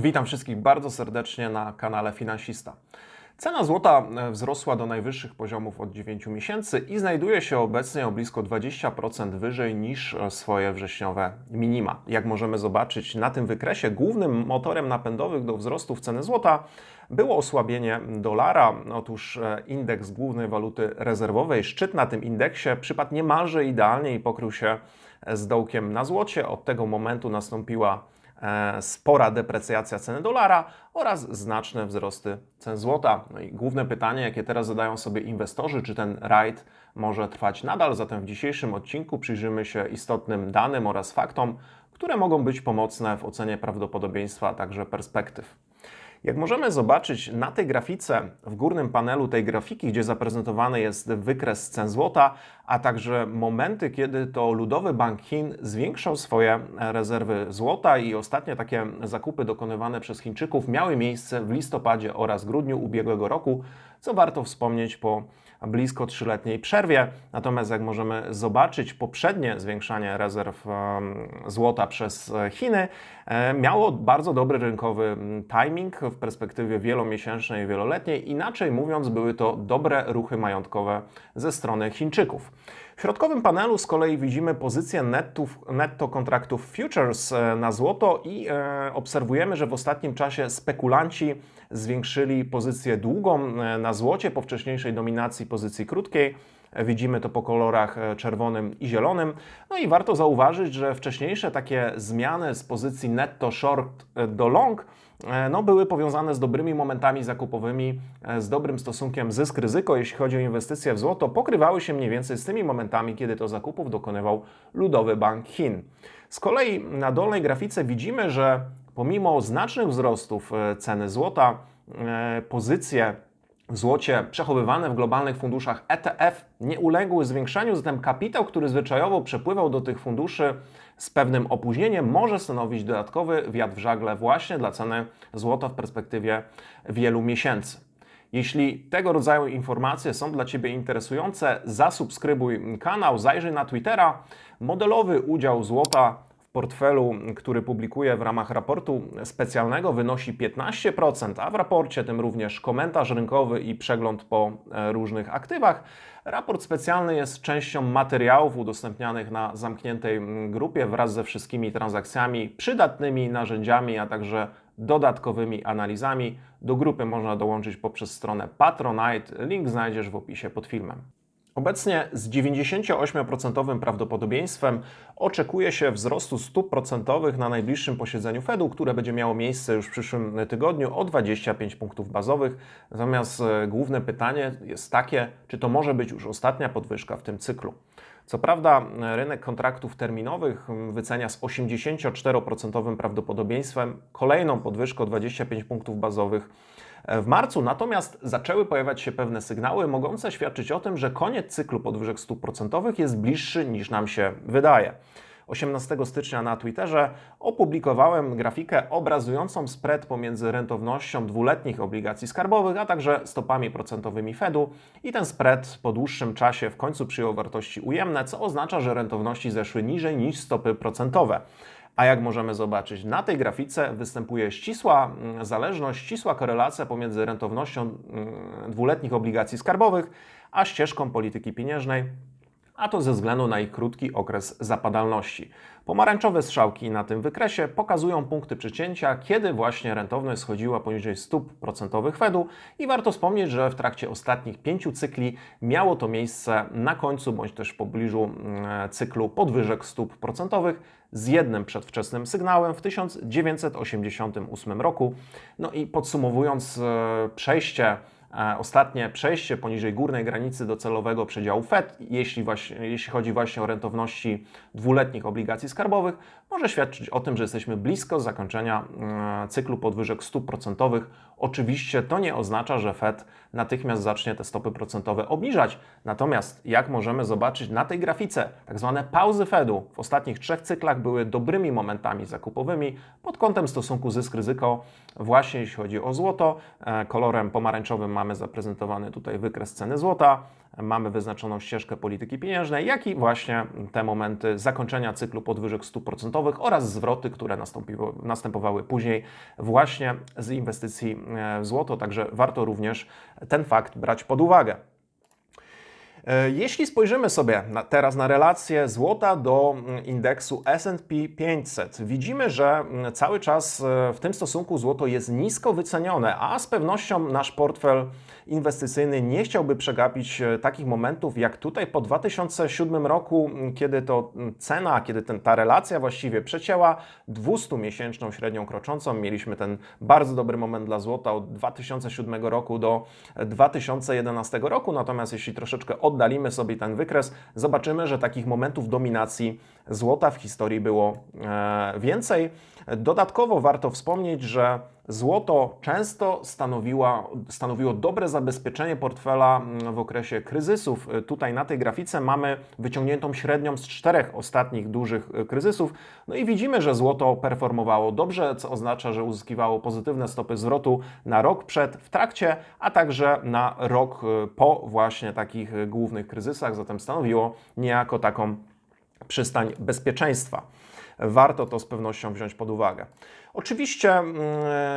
Witam wszystkich bardzo serdecznie na kanale Finansista. Cena złota e, wzrosła do najwyższych poziomów od 9 miesięcy i znajduje się obecnie o blisko 20% wyżej niż e, swoje wrześniowe minima. Jak możemy zobaczyć na tym wykresie, głównym motorem napędowym do wzrostów ceny złota było osłabienie dolara. Otóż e, indeks głównej waluty rezerwowej, szczyt na tym indeksie przypadł niemalże idealnie i pokrył się z dołkiem na złocie. Od tego momentu nastąpiła spora deprecjacja ceny dolara oraz znaczne wzrosty cen złota. No i główne pytanie, jakie teraz zadają sobie inwestorzy, czy ten rajd może trwać nadal. Zatem w dzisiejszym odcinku przyjrzymy się istotnym danym oraz faktom, które mogą być pomocne w ocenie prawdopodobieństwa, a także perspektyw. Jak możemy zobaczyć na tej grafice, w górnym panelu tej grafiki, gdzie zaprezentowany jest wykres cen złota, a także momenty, kiedy to Ludowy Bank Chin zwiększał swoje rezerwy złota i ostatnie takie zakupy dokonywane przez Chińczyków miały miejsce w listopadzie oraz grudniu ubiegłego roku, co warto wspomnieć po blisko trzyletniej przerwie. Natomiast jak możemy zobaczyć, poprzednie zwiększanie rezerw złota przez Chiny e, miało bardzo dobry rynkowy timing w perspektywie wielomiesięcznej i wieloletniej. Inaczej mówiąc, były to dobre ruchy majątkowe ze strony Chińczyków. W środkowym panelu z kolei widzimy pozycję nettów, netto kontraktów futures e, na złoto i e, obserwujemy, że w ostatnim czasie spekulanci zwiększyli pozycję długą e, na złocie po wcześniejszej dominacji pozycji krótkiej. Widzimy to po kolorach czerwonym i zielonym. No i warto zauważyć, że wcześniejsze takie zmiany z pozycji netto short do long no, były powiązane z dobrymi momentami zakupowymi, e, z dobrym stosunkiem zysk-ryzyko, jeśli chodzi o inwestycje w złoto, pokrywały się mniej więcej z tymi momentami, kiedy to zakupów dokonywał Ludowy Bank Chin. Z kolei na dolnej grafice widzimy, że pomimo znacznych wzrostów e, ceny złota, e, pozycje złocie przechowywane w globalnych funduszach ETF nie uległy zwiększeniu, zatem kapitał, który zwyczajowo przepływał do tych funduszy z pewnym opóźnieniem, może stanowić dodatkowy wiatr w żagle właśnie dla ceny złota w perspektywie wielu miesięcy. Jeśli tego rodzaju informacje są dla Ciebie interesujące, zasubskrybuj kanał, zajrzyj na Twittera. Modelowy udział złota portfelu, który publikuję w ramach raportu specjalnego, wynosi 15%, a w raporcie tym również komentarz rynkowy i przegląd po e, różnych aktywach. Raport specjalny jest częścią materiałów udostępnianych na zamkniętej grupie wraz ze wszystkimi transakcjami, przydatnymi narzędziami, a także dodatkowymi analizami. Do grupy można dołączyć poprzez stronę Patronite. Link znajdziesz w opisie pod filmem. Obecnie z 98% prawdopodobieństwem oczekuje się wzrostu stóp procentowych na najbliższym posiedzeniu Fedu, które będzie miało miejsce już w przyszłym tygodniu o 25 punktów bazowych. Natomiast e, główne pytanie jest takie, czy to może być już ostatnia podwyżka w tym cyklu. Co prawda, e, rynek kontraktów terminowych wycenia z 84% prawdopodobieństwem kolejną podwyżkę o 25 punktów bazowych w marcu, natomiast zaczęły pojawiać się pewne sygnały mogące świadczyć o tym, że koniec cyklu podwyżek stóp procentowych jest bliższy niż nam się wydaje. 18 stycznia na Twitterze opublikowałem grafikę obrazującą spread pomiędzy rentownością dwuletnich obligacji skarbowych, a także stopami procentowymi Fedu i ten spread po dłuższym czasie w końcu przyjął wartości ujemne, co oznacza, że rentowności zeszły niżej niż stopy procentowe. A jak możemy zobaczyć na tej grafice, występuje ścisła mm, zależność, ścisła korelacja pomiędzy rentownością mm, dwuletnich obligacji skarbowych a ścieżką polityki pieniężnej, a to ze względu na ich krótki okres zapadalności. Pomarańczowe strzałki na tym wykresie pokazują punkty przecięcia, kiedy właśnie rentowność schodziła poniżej stóp procentowych Fedu i warto wspomnieć, że w trakcie ostatnich pięciu cykli miało to miejsce na końcu bądź też w pobliżu mm, cyklu podwyżek stóp procentowych z jednym przedwczesnym sygnałem w 1988 roku. No i podsumowując e, przejście Ostatnie przejście poniżej górnej granicy docelowego przedziału FED, jeśli, właśnie, jeśli chodzi właśnie o rentowności dwuletnich obligacji skarbowych, może świadczyć o tym, że jesteśmy blisko zakończenia e, cyklu podwyżek stóp procentowych Oczywiście to nie oznacza, że Fed natychmiast zacznie te stopy procentowe obniżać. Natomiast, jak możemy zobaczyć na tej grafice, tak zwane pauzy Fedu w ostatnich trzech cyklach były dobrymi momentami zakupowymi pod kątem stosunku zysk-ryzyko, właśnie jeśli chodzi o złoto. E, Kolorem pomarańczowym mamy zaprezentowany tutaj wykres ceny złota, mamy wyznaczoną ścieżkę polityki pieniężnej, jak i właśnie te momenty zakończenia cyklu podwyżek stóp procentowych oraz zwroty, które następowały później właśnie z inwestycji e, w złoto. Także warto również ten fakt brać pod uwagę. E, Jeśli spojrzymy sobie na, teraz na relację złota do mm, indeksu SP 500, widzimy, że mm, cały czas e, w tym stosunku złoto jest nisko wycenione, a z pewnością nasz portfel inwestycyjny nie chciałby przegapić e, takich momentów jak tutaj po 2007 roku, kiedy to cena, kiedy ten, ta relacja właściwie przecięła 200-miesięczną średnią kroczącą. Mieliśmy ten bardzo dobry moment dla złota od 2007 roku do 2011 roku, natomiast jeśli troszeczkę oddalimy sobie ten wykres, zobaczymy, że takich momentów dominacji złota w historii było e, więcej. Dodatkowo warto wspomnieć, że złoto często stanowiło dobre zabezpieczenie portfela mm, w okresie kryzysów. Tutaj na tej grafice mamy wyciągniętą średnią z czterech ostatnich dużych e, kryzysów. No i widzimy, że złoto performowało dobrze, co oznacza, że uzyskiwało pozytywne stopy zwrotu na rok przed, w trakcie, a także na rok e, po właśnie takich e, głównych kryzysach. Zatem stanowiło niejako taką przystań bezpieczeństwa. Warto to z pewnością wziąć pod uwagę. Oczywiście, mm,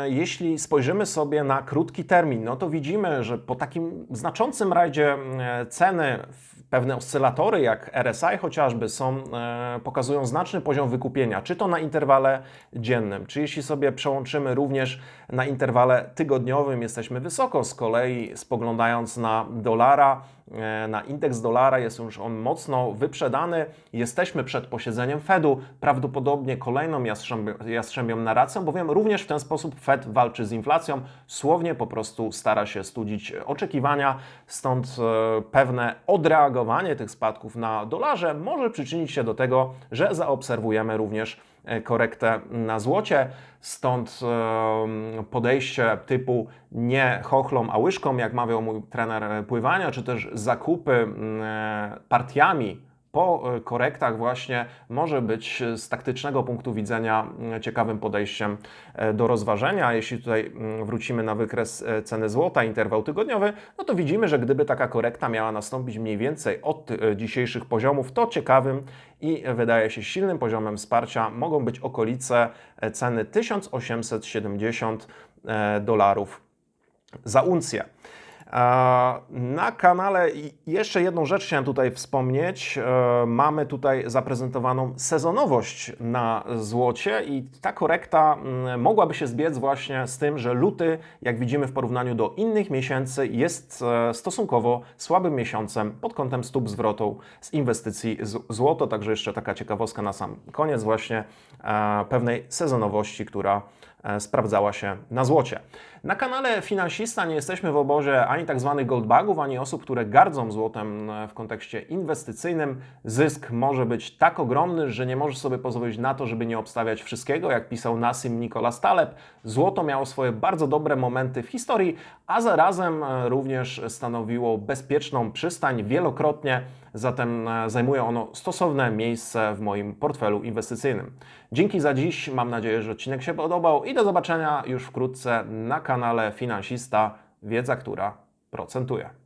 jeśli spojrzymy sobie na krótki termin, no to widzimy, że po takim znaczącym rajdzie mm, ceny pewne oscylatory, jak RSI chociażby, są, e, pokazują znaczny poziom wykupienia, czy to na interwale dziennym, czy jeśli sobie przełączymy również na interwale tygodniowym, jesteśmy wysoko. Z kolei spoglądając na dolara, e, na indeks dolara jest już on mocno wyprzedany. Jesteśmy przed posiedzeniem Fedu, prawdopodobnie kolejną jastrzębią, jastrzębią narracją, bowiem również w ten sposób Fed walczy z inflacją, słownie po prostu stara się studzić oczekiwania, stąd e, pewne odreagowanie tych spadków na dolarze może przyczynić się do tego, że zaobserwujemy również e, korektę na złocie. Stąd e, podejście typu nie chochlą, a łyżką, jak mawiał mój trener pływania, czy też zakupy partiami po e, korektach właśnie może być z taktycznego punktu widzenia ciekawym podejściem e, do rozważenia. Jeśli tutaj wrócimy na wykres e, ceny złota, interwał tygodniowy, no to widzimy, że gdyby taka korekta miała nastąpić mniej więcej od e, dzisiejszych poziomów, to ciekawym i wydaje się silnym poziomem wsparcia mogą być okolice e, ceny 1870 e, dolarów za uncję. Na kanale jeszcze jedną rzecz chciałem tutaj wspomnieć. E, Mamy tutaj zaprezentowaną sezonowość na złocie i ta korekta mm, mogłaby się zbiec właśnie z tym, że luty, jak widzimy w porównaniu do innych miesięcy, jest e, stosunkowo słabym miesiącem pod kątem stóp zwrotu z inwestycji złoto. Także jeszcze taka ciekawostka na sam koniec właśnie e, pewnej sezonowości, która sprawdzała się na złocie. Na kanale Finansista nie jesteśmy w obozie ani tak zwanych goldbagów, ani osób, które gardzą złotem e, w kontekście inwestycyjnym. Zysk może być tak ogromny, że nie możesz sobie pozwolić na to, żeby nie obstawiać wszystkiego, jak pisał Nassim Nicholas Taleb. Złoto miało swoje bardzo dobre momenty w historii, a zarazem e, również stanowiło bezpieczną przystań wielokrotnie, zatem e, zajmuje ono stosowne miejsce w moim portfelu inwestycyjnym. Dzięki za dziś, mam nadzieję, że odcinek się podobał i do zobaczenia już wkrótce na kanale Finansista, wiedza, która procentuje.